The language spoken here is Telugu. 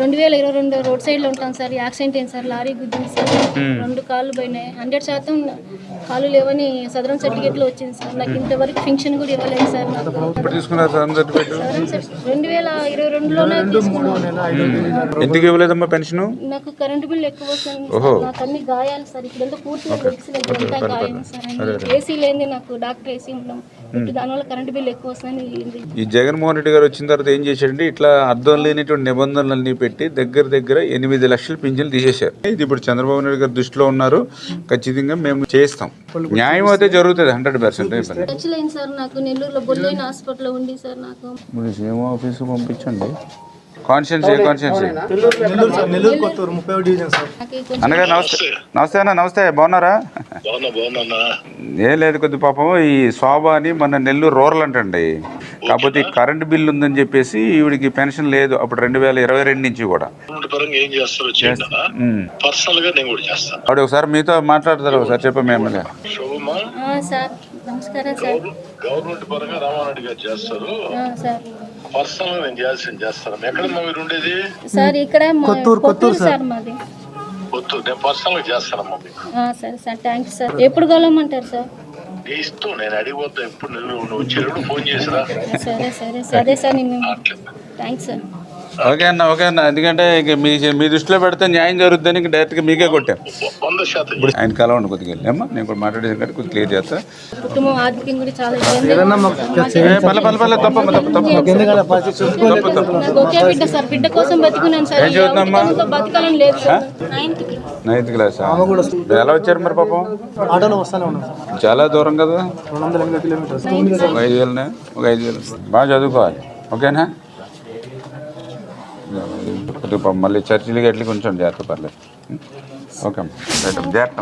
రెండు వేల ఇరవై రెండు రోడ్ సైడ్లో ఉంటాం సార్. యాక్సిడెంట్ అయింది సార్. లారీ గుద్దింది సార్. రెండు కాళ్ళు పోయినాయి. హండ్రెడ్ శాతం కాళ్ళు లేవని సదరం సర్టిఫికేట్లో వచ్చింది సార్. నాకు ఇంతవరకు ఫంక్షన్ కూడా ఇవ్వలేదు సార్. రెండు వేల ఇరవై రెండులోనే తీసుకున్నాను. ఎందుకు ఇవ్వలేదమ్మా పెన్షన్? నాకు కరెంటు బిల్ ఎక్కువ వస్తుంది. నాకు అన్ని గాయాలు సార్. ఇక్కడంతా పూర్తిగా తెలిసి అంతా గాయం సార్. ఏసీ లేని నాకు డాక్టర్ ఏసీ ఉండడం. ఇప్పుడు దానివల్ల కరెంటు బిల్ ఎక్కువ ఈ జగన్మోహన్ రెడ్డి గారు వచ్చిన తర్వాత ఏం చేశాడంటే ఇట్లా అర్థం లేనిటువంటి నిబంధనలన్నీ పెట్టి దగ్గర దగ్గర ఎనిమిది లక్షల పింఛన్లు తీసేశారు. ఇది ఇప్పుడు చంద్రబాబు నాయుడు గారు దృష్టిలో ఉన్నారు. ఖచ్చితంగా మేము చేస్తాం. న్యాయం అయితే జరుగుతుంది హండ్రెడ్ పర్సెంట్ టచ్ లేని సార్ నాకు నెల్లూరులో బొల్లైన హాస్పిటల్లో ఉంది సార్ నాకు. ఇప్పుడు సీఎం ఆఫీస్ పంపించండి. Conscience a conscience Nellore sir Nellore Kothuru ముప్పై ఒకటి డివిజన్ సార్. నాకు కొంచెం అనగా నమస్తే. నమస్తే. అన్న నమస్తే. బాగున్నారా? బాగున్నా బాగున్నా ఏం లేదు కొద్ది పాపం ఈ శోభ అని మన నెల్లూరు రూరల్ అంటండి. కాకపోతే కరెంట్ బిల్ ఉందని చెప్పేసి ఈవిడికి పెన్షన్ లేదు. అప్పుడు రెండు వేల ఇరవై రెండు నుంచి కూడా. పర్సనల్గా నేను కూడా చేస్తాను ఆవిడ ఒకసారి మీతో మాట్లాడతారు ఒకసారి చెప్పండి ఎమ్మెల్యే శుభమా ఆ, సార్. నమస్కారం సార్. గవర్నమెంట్ పరంగా రామారెడ్డి గారు చేస్తారు. ఆ, సార్. పర్సనల్గా నేను చేయాల్సింది చేస్తాను. ఎక్కడమ్మా మీరు ఉండేది? సార్ ఇక్కడ మా- కొత్తూరు సార్. మాది. వద్దు నేను పర్సనల్గా చేస్తానమ్మా మీకు. ఆ, సరే సార్. Thanks sir. ఎప్పుడు కలవమంటారు సార్? నీ ఇష్టం నేను అడిగిపోతా ఎప్పుడు నువ్వు నువ్వు చెరువుడు ఫోన్ చేసిరా సరే సరే సరే సార్ నేను థ్యాంక్స్ సార్ ఓకే అన్న ఓకే అన్న. ఎందుకంటే ఇక మీ మీ దృష్టిలో పెడితే న్యాయం జరుగుతుందని ఇంక డైరెక్ట్గా మీకే కొట్టాం. వ- వంద శాతం. ఇప్పుడు ఆయన కలవండి కొద్దిగా వెళ్ళి. అమ్మా నేను కూడా మాట్లాడేసి కంటే కొద్దిగా క్లియర్ చేస్తా. కుటుంబం ఆర్థికంగా కూడా చాలా ఇబ్బంది ఏ, పర్లే పర్లే పర్లే తప్పమ్మ తప్ప తప్ప ఎందుకంటే పరిస్థితి? చూసుకోలేదు నాకు ఒకే బిడ్డ సార్ బిడ్డ కోసం బతుకున్నాను సార్. ఏం చదువుతుందమ్మా? ఎవరితో బతకాలని లేదు సార్. Ninth class? కూడా ఎలా వచ్చారు మరి పాపం? ఆటోలో వస్తానే ఉన్నాం సార్. చాలా దూరం కదా. రెండు వందల ఎనిమిది కిలోమీటర్స్. ఒక ఐదు వేలనే ఒక ఐదు వేలు. బాగా చదువుకోవాలి. ఓకేనా? కొద్దిగా మళ్ళీ చర్చిలకి ఎట్లా కొంచెం జాగ్రత్త పర్లేదు. ఓకే అమ్మ. జాగ్రత్త